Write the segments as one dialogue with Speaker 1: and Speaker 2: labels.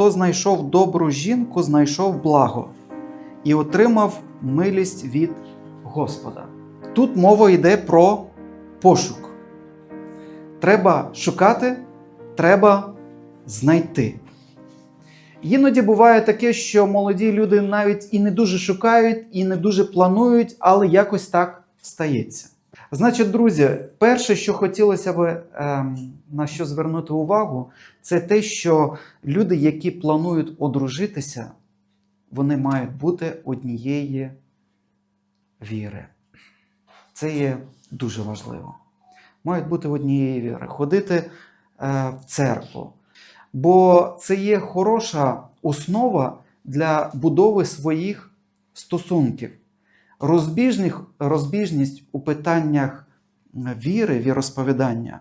Speaker 1: хто знайшов добру жінку, знайшов благо і отримав милість від Господа. Тут мова йде про пошук. Треба шукати, треба знайти. Іноді буває таке, що молоді люди навіть і не дуже шукають, і не дуже планують, але якось так стається. Значить, друзі, перше, що хотілося б ем, на що звернути увагу, це те, що люди, які планують одружитися, вони мають бути однієї віри. Це є дуже важливо. Мають бути однієї віри, ходити е, в церкву. Бо це є хороша основа для будови своїх стосунків. Розбіжних, розбіжність у питаннях віри, віросповідання,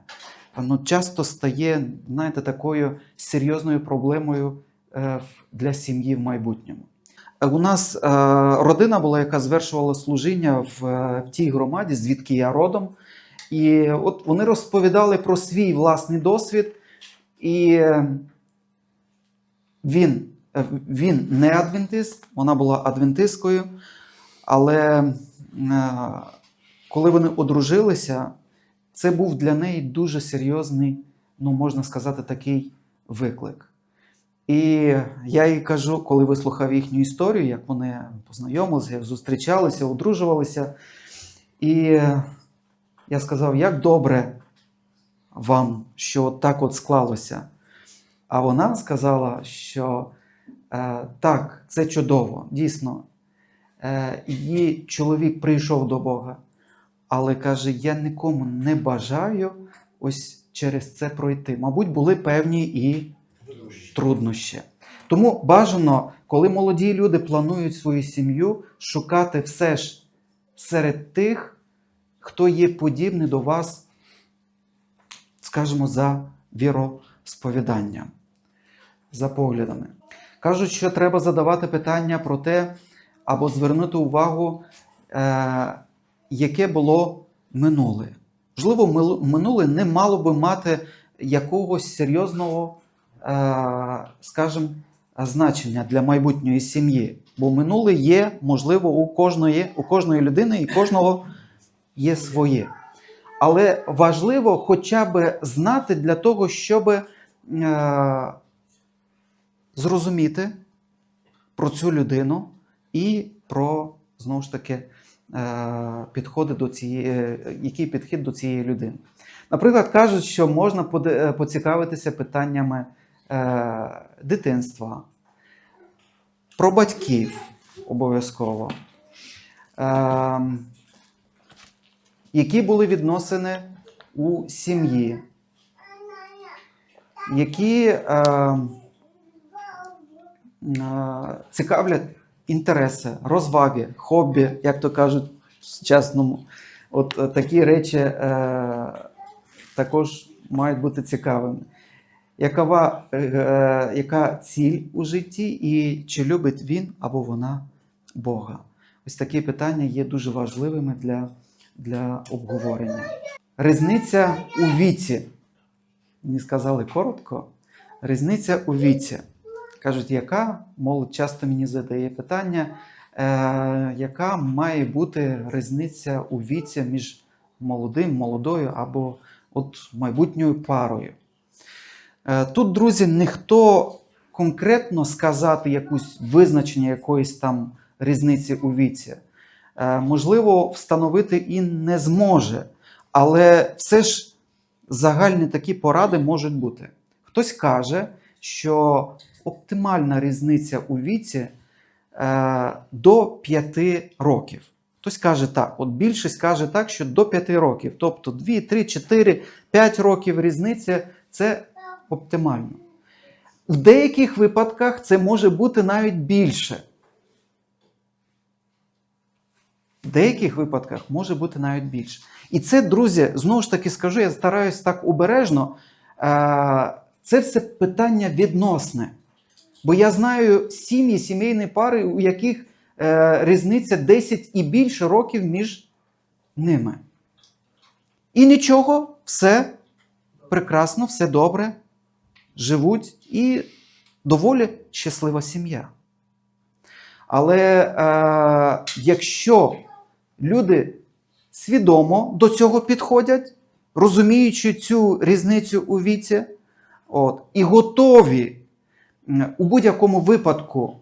Speaker 1: воно часто стає, знаєте, такою серйозною проблемою е, для сім'ї в майбутньому. Е, У нас е, родина була, яка звершувала служіння в, тій громаді, звідки я родом. І от вони розповідали про свій власний досвід, і він, він не адвентист, вона була адвентисткою, але е, коли вони одружилися, це був для неї дуже серйозний, ну можна сказати, такий виклик. І я їй кажу, коли вислухав їхню історію, як вони познайомилися, зустрічалися, одружувалися. І я сказав, як добре вам, що так от склалося. А вона сказала, що е, так, це чудово, дійсно. Е, її чоловік прийшов до Бога, але каже: я нікому не бажаю ось через це пройти. Мабуть, були певні і труднощі. Тому бажано, коли молоді люди планують свою сім'ю, шукати все ж серед тих, хто є подібний до вас, скажімо, за віросповіданням, за поглядами. Кажуть, що треба задавати питання про те, або звернути увагу, е, яке було минуле. Можливо, минуле не мало би мати якогось серйозного, е, скажімо, значення для майбутньої сім'ї. Бо минуле є, можливо, у кожної, у кожної людини і кожного є своє. Але важливо хоча б знати для того, щоб е, зрозуміти про цю людину і про знову ж таки е, підходи до цієї, е, який підхід до цієї людини. Наприклад, кажуть, що можна е, поцікавитися питаннями дитинства, про батьків обов'язково. Які були відносини у сім'ї, які е, е, цікавлять інтереси, розваги, хобі, як то кажуть в сучасному. От е, такі речі е, також мають бути цікавими. Якова, е, е, яка ціль у житті, і чи любить він або вона Бога? Ось такі питання є дуже важливими для, для обговорення. Різниця у віці. Мені сказали коротко. Різниця у віці. Кажуть, яка молодь часто мені задає питання, е, яка має бути різниця у віці між молодим, молодою або от майбутньою парою. Е, Тут, друзі, ніхто конкретно сказати якусь визначення якоїсь там різниці у віці, е, можливо, встановити і не зможе, але все ж загальні такі поради можуть бути. Хтось каже, що оптимальна різниця у віці е, до 5 років. Хтось каже так, от більшість каже так, що до 5 років, тобто 2, 3, 4, 5 років різниця це оптимально. В деяких випадках це може бути навіть більше. В деяких випадках може бути навіть більше. І це, друзі, знову ж таки скажу, я стараюсь так обережно. е, Це все питання відносне. Бо я знаю сім'ї, сімейні пари, у яких е, різниця 10 і більше років між ними. І нічого, все прекрасно, все добре, живуть і доволі щаслива сім'я. Але е, якщо люди свідомо до цього підходять, розуміючи цю різницю у віці, от, і готові у будь-якому випадку,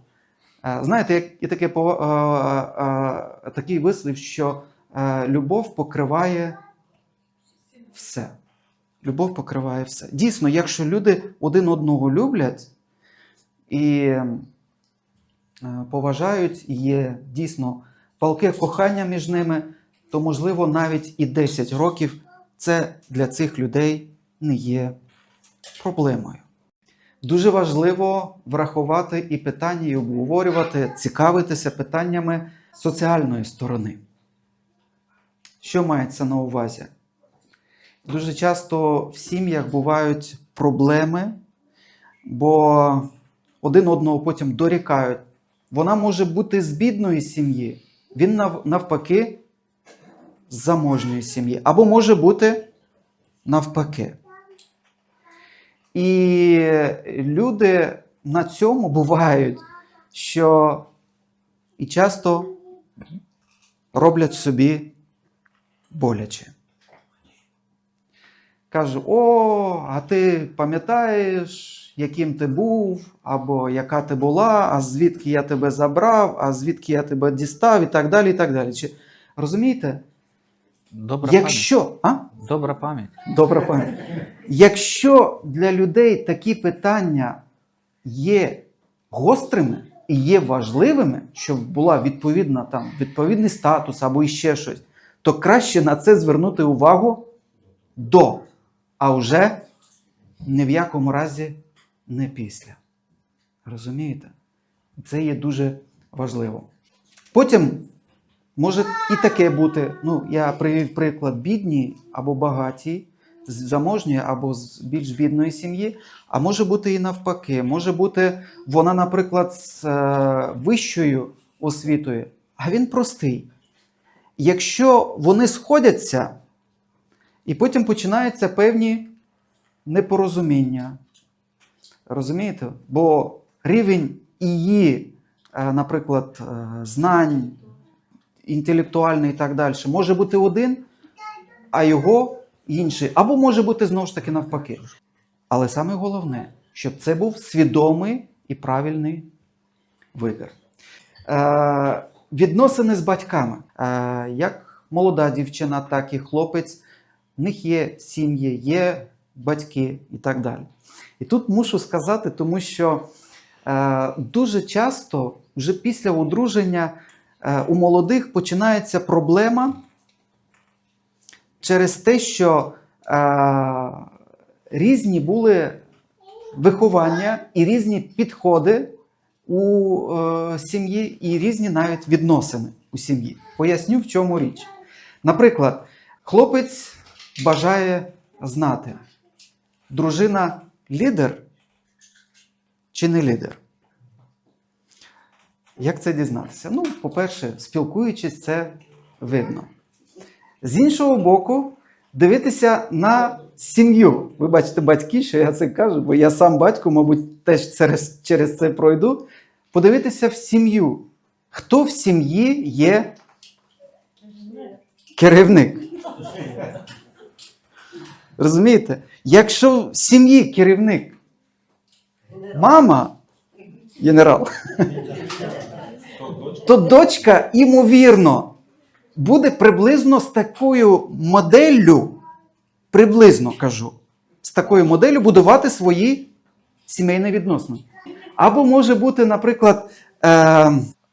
Speaker 1: е, знаєте, як і таке, е, е, такий вислів, що любов покриває все. Любов покриває все. Дійсно, якщо люди один одного люблять і поважають, є дійсно палке кохання між ними, то, можливо, навіть і 10 років це для цих людей не є проблемою. Дуже важливо врахувати і питання, і обговорювати, цікавитися питаннями соціальної сторони. Що мається на увазі? Дуже часто в сім'ях бувають проблеми, бо один одного потім дорікають. Вона може бути з бідної сім'ї, він навпаки з заможньої сім'ї, або може бути навпаки. І люди на цьому бувають, що і часто роблять собі боляче. Кажу: о, а ти пам'ятаєш, яким ти був, або яка ти була, а звідки я тебе забрав, а звідки я тебе дістав, і так далі. і так далі. Чи, розумієте?
Speaker 2: Добра
Speaker 1: Якщо. А?
Speaker 2: пам'ять. Добра пам'ять.
Speaker 1: Добра пам'ять. Якщо для людей такі питання є гострими і є важливими, щоб була відповідна там відповідний статус або іще щось, то краще на це звернути увагу до, а вже ні в якому разі не після. Розумієте? Це є дуже важливо. Потім може і таке бути. Ну, я привів приклад бідній або багатій, з заможньої або з більш бідної сім'ї, а може бути і навпаки. Може бути, вона, наприклад, з е, вищою освітою, а він простий. Якщо вони сходяться, і потім починаються певні непорозуміння. Розумієте? Бо рівень її, е, наприклад, е, знань, інтелектуальний і так далі, може бути один, а його інший. Або може бути знову ж таки навпаки. Але саме головне, щоб це був свідомий і правильний вибір. Е, відносини з батьками. Е, як молода дівчина, так і хлопець, в них є сім'ї, є батьки і так далі. І тут мушу сказати, тому що е, дуже часто, вже після одруження, у молодих починається проблема через те, що е, різні були виховання і різні підходи у е, сім'ї, і різні навіть відносини у сім'ї. Поясню, в чому річ. Наприклад, хлопець бажає знати, дружина лідер чи не лідер. Як це дізнатися? Ну, по-перше, спілкуючись, це видно. З іншого боку, дивитися на сім'ю. Ви бачите, батьки, що я це кажу, бо я сам батько, мабуть, теж через, через це пройду. Подивитися в сім'ю. Хто в сім'ї є керівник? Розумієте? Якщо в сім'ї керівник мама, генерал, то дочка, ймовірно, буде приблизно з такою моделлю, приблизно кажу, з такою моделлю будувати свої сімейні відносини. Або може бути, наприклад, е,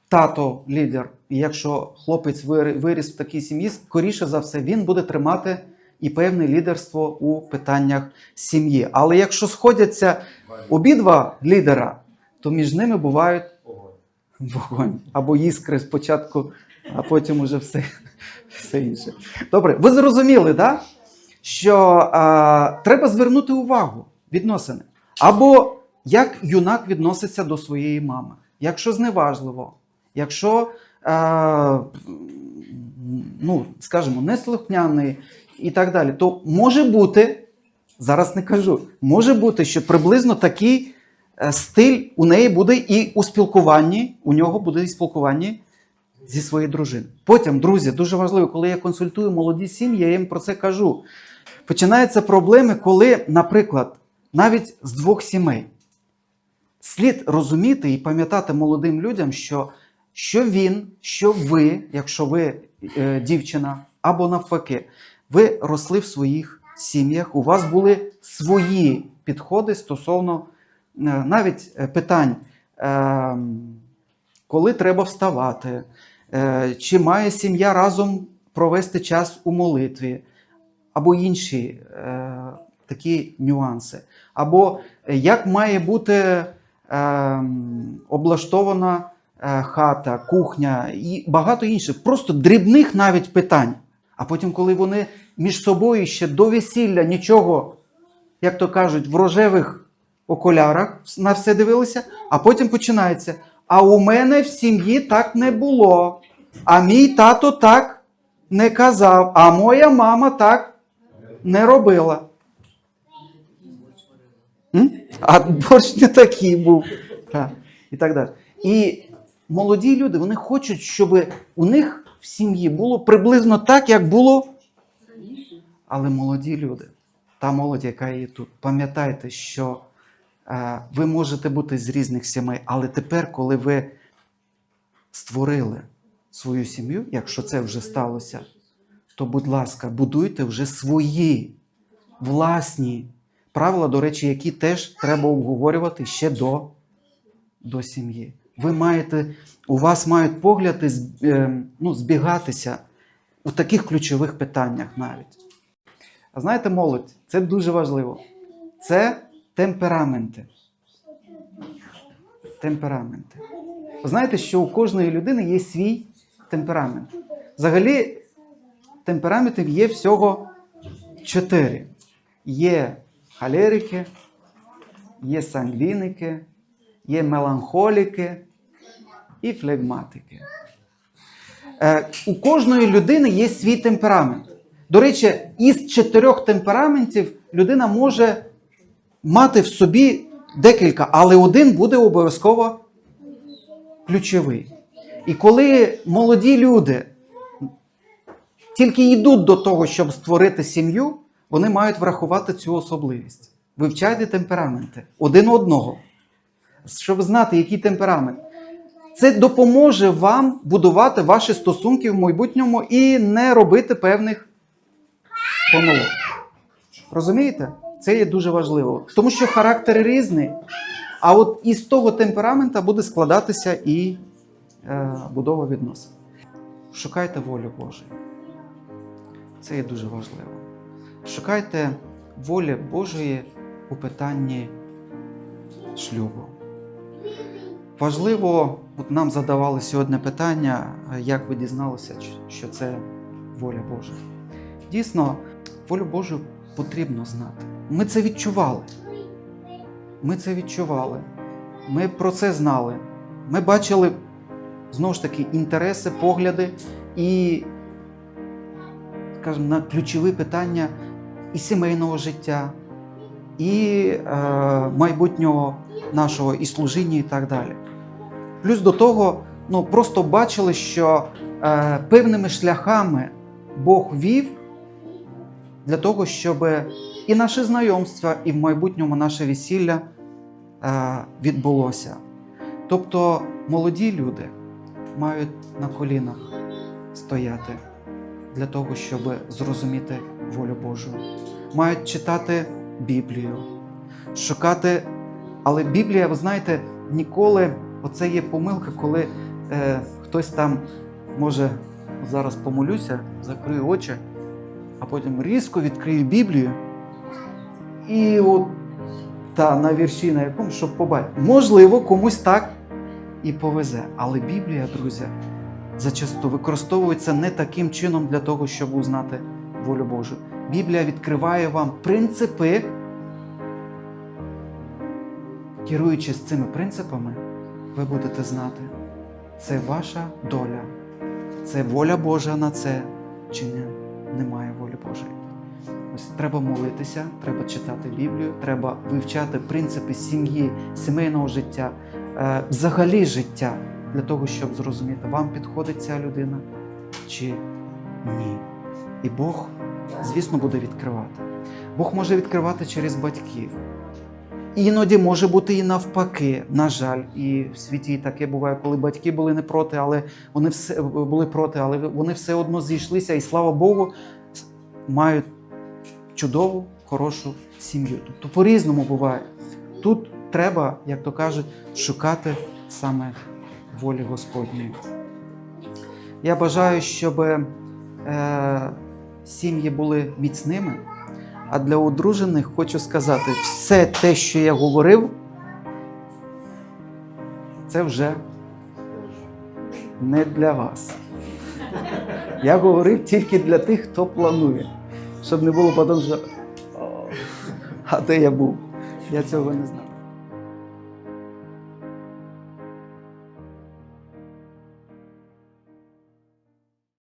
Speaker 1: тато лідер. І якщо хлопець виріс в такій сім'ї, скоріше за все, він буде тримати і певне лідерство у питаннях сім'ї. Але якщо сходяться обидва лідера, то між ними бувають вогонь або іскри спочатку, а потім уже все, все інше. Добре, ви зрозуміли, да? що а, треба звернути увагу відносини. Або як юнак відноситься до своєї мами. Якщо зневажливо, якщо, а, ну, скажімо, неслухняний і так далі, то може бути, зараз не кажу, може бути, що приблизно такий стиль у неї буде і у спілкуванні, у нього буде і спілкуванні зі своєю дружиною. Потім, друзі, дуже важливо, коли я консультую молоді сім'ї, я їм про це кажу. Починаються проблеми, коли, наприклад, навіть з двох сімей. Слід розуміти і пам'ятати молодим людям, що, що він, що ви, якщо ви е, дівчина, або навпаки, ви росли в своїх сім'ях, у вас були свої підходи стосовно е, навіть е, питань, е, коли треба вставати, е, чи має сім'я разом провести час у молитві, або інші е, такі нюанси. Або е, як має бути е, облаштована е, хата, кухня і багато інших, просто дрібних навіть питань. А потім, коли вони між собою ще до весілля нічого, як то кажуть, в рожевих окулярах на все дивилися, а потім починається. А у мене в сім'ї так не було. А мій тато так не казав, а моя мама так не робила. М? А борщ не такий був. Так. І так далі. І молоді люди вони хочуть, щоб у них в сім'ї було приблизно так, як було. Але молоді люди, та молодь, яка є тут, пам'ятайте, що ви можете бути з різних сімей, але тепер, коли ви створили свою сім'ю, якщо це вже сталося, то, будь ласка, будуйте вже свої власні правила, до речі, які теж треба обговорювати ще до, до сім'ї. Ви маєте, у вас мають погляди е, ну, збігатися у таких ключових питаннях навіть. А знаєте, молодь, це дуже важливо. Це темпераменти. Темпераменти. Знаєте, що у кожної людини є свій темперамент. Взагалі, темпераментів є всього чотири. Є холерики, є сангвіники, є меланхоліки і флегматики. Е, у кожної людини є свій темперамент. До речі, із чотирьох темпераментів людина може мати в собі декілька, але один буде обов'язково ключовий. І коли молоді люди тільки йдуть до того, щоб створити сім'ю, вони мають врахувати цю особливість. Вивчайте темпераменти один одного, щоб знати, який темперамент. Це допоможе вам будувати ваші стосунки в майбутньому і не робити певних помилок. Розумієте? Це є дуже важливо. Тому що характер різний, а от із того темперамента буде складатися і е, будова відносин. Шукайте волю Божої. Це є дуже важливо. Шукайте волі Божої у питанні шлюбу. Важливо, от нам задавали сьогодні питання, як ви дізналися, що це воля Божа. Дійсно, волю Божу потрібно знати. Ми це відчували. Ми це відчували. Ми про це знали. Ми бачили знову ж таки інтереси, погляди і, скажімо, на ключові питання і сімейного життя, і е, майбутнього нашого і служіння, і так далі. Плюс до того, ну просто бачили, що е, певними шляхами Бог вів для того, щоб і наше знайомство, і в майбутньому наше весілля е, відбулося. Тобто молоді люди мають на колінах стояти для того, щоб зрозуміти волю Божу. Мають читати Біблію, шукати. Але Біблія, ви знаєте, ніколи оце є помилка, коли е, хтось там може зараз помолюся, закрию очі, а потім різко відкрию Біблію. І от та на вірші, на якому, щоб побачити. Можливо, комусь так і повезе. Але Біблія, друзі, зачасту використовується не таким чином для того, щоб узнати волю Божу. Біблія відкриває вам принципи, керуючись цими принципами, ви будете знати, це ваша доля, це воля Божа на це чи не, немає волі. Ось треба молитися, треба читати Біблію, треба вивчати принципи сім'ї, сімейного життя, е, взагалі життя для того, щоб зрозуміти, вам підходить ця людина чи ні. І Бог, звісно, буде відкривати. Бог може відкривати через батьків. Іноді може бути і навпаки, на жаль, і в світі таке буває, коли батьки були не проти, але вони все були проти, але вони все одно зійшлися, і слава Богу, мають чудову, хорошу сім'ю. Тобто по-різному буває. Тут треба, як то кажуть, шукати саме волі Господньої. Я бажаю, щоб е, сім'ї були міцними. А для одружених хочу сказати, все те, що я говорив, це вже не для вас. Я говорив тільки для тих, хто планує, щоб не було потім, що «О, а де я був? Я цього не знав.